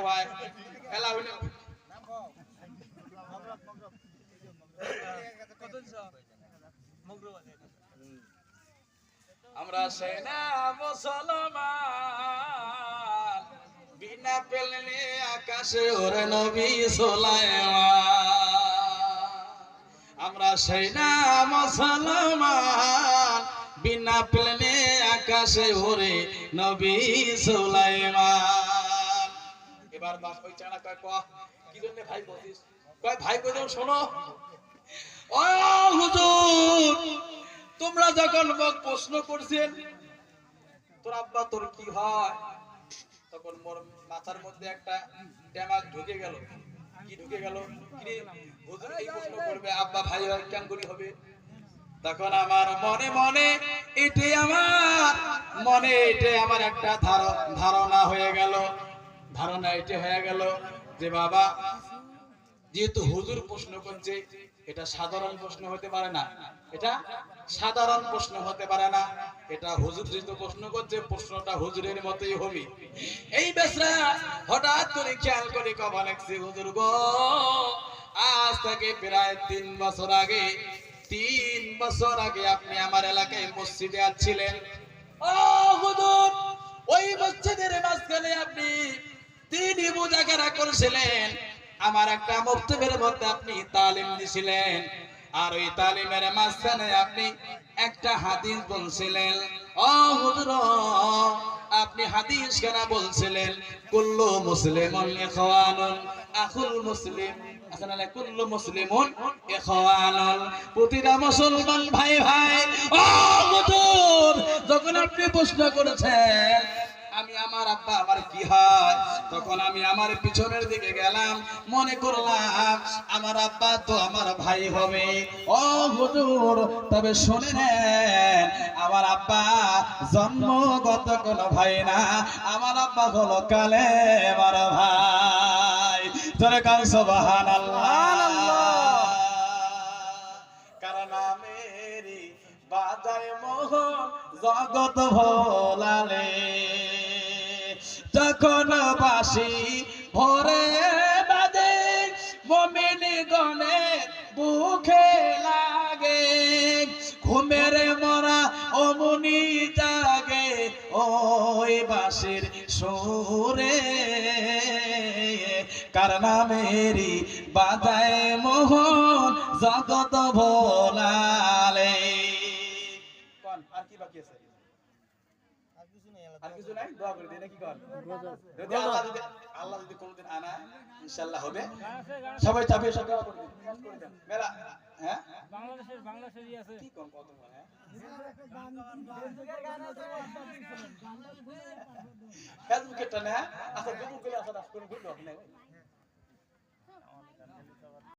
খোয়ায় এলা হইল আমরা সেনা মুসলমান, বিনা পেলনে আকাশে ওরে নবী সোলাইমান। আমরা সেনা মুসলমান, বিনা প্লেনে আকাশে ওরে নবী সোলাইমান। এবার বাস ওই চানা কয় কয় কি জন্য ভাই বলিস কয়, ভাই কই দাও শোনো। ও হুজুর, তোমরা যখন মোক প্রশ্ন করছেন, তোর আব্বা তোর কি হয়? তখন মোর মাথার মধ্যে একটা ড্যামাক ঢুকে গেল। কি ঢুকে গেল? কি হুজুর এই প্রশ্ন করবে? আব্বা ভাই হয় কেন করি হবে। তখন আমার মনে মনে এটাই আমার, মনে এটাই আমার একটা ধার- ধারণা হয়ে গেল। ধারণা এটা হয়ে গেল যে বাবা, যেহেতু হুজুর প্রশ্ন করছে, এটা সাধারণ প্রশ্ন হতে পারে না। এটা সাধারণ প্রশ্ন হতে পারে না। এটা হুজুর যেহেতু প্রশ্ন করছে, প্রশ্নটা হুজুরের মতোই হবে। এই বেসরা হঠাৎ করে খেয়াল করে কবা লাগছে, হুজুর গো, আজ থেকে প্রায় তিন বছর আগে, তিন বছর আগে আপনি আমার এলাকায় মসজিদে আসছিলেন। ও হুজুর, ওই মসজিদের মাঝখানে আপনি তিনি মুজাকারা করেছিলেন, আমার একটা মক্তবের মধ্যে আপনি তালিম দিছিলেন, আর ওই তালিমের মাঝখানে আপনি একটা হাদিস বলছিলেন। ও হুজুর, আপনি হাদিস কেন বলছিলেন, কুল্লু ইখওয়ানুন, আখুল মুসলিম মুসলিমুন ভাই ভাই, ও যখন আপনি প্রশ্ন করেছেন আমি আমার আব্বা, আমার কি হয়? তখন আমি আমার পিছনের দিকে গেলাম, মনে করলাম, আমার আব্বা তো আমার ভাই হবে। ও হুজুর, তবে শুনে নেন, আমার আব্বা জন্মগত কোনো ভাই না। আমার আব্বা হলো কালে আমার ভাই। তোরে কাল সবাহান কারণ মেরি বাজায় মোহ জগত ভোলালে। তখন বাসি ভরে বাদে মমিনি গনে বুখে লাগে। ঘুমের মরা অমনি জাগে ওই বাসির সুরে। কার নামেরি বাজায় মোহন জগত ভোলালে। আর কি বাকি আছে? আর কিছু নাই দোয়া করে দিই নাকি কর? যদি আল্লাহ যদি আল্লাহ যদি কোনোদিন আনা ইনশাআল্লাহ হবে। সবাই চাপে সব দোয়া করে দিন। মেলা হ্যাঁ? বাংলাদেশের বাংলাদেশেরই আছে। কি কম কত হ্যাঁ ফেসবুকে টা আচ্ছা দুপুর করে আসা দাস করে ঘুরলো? না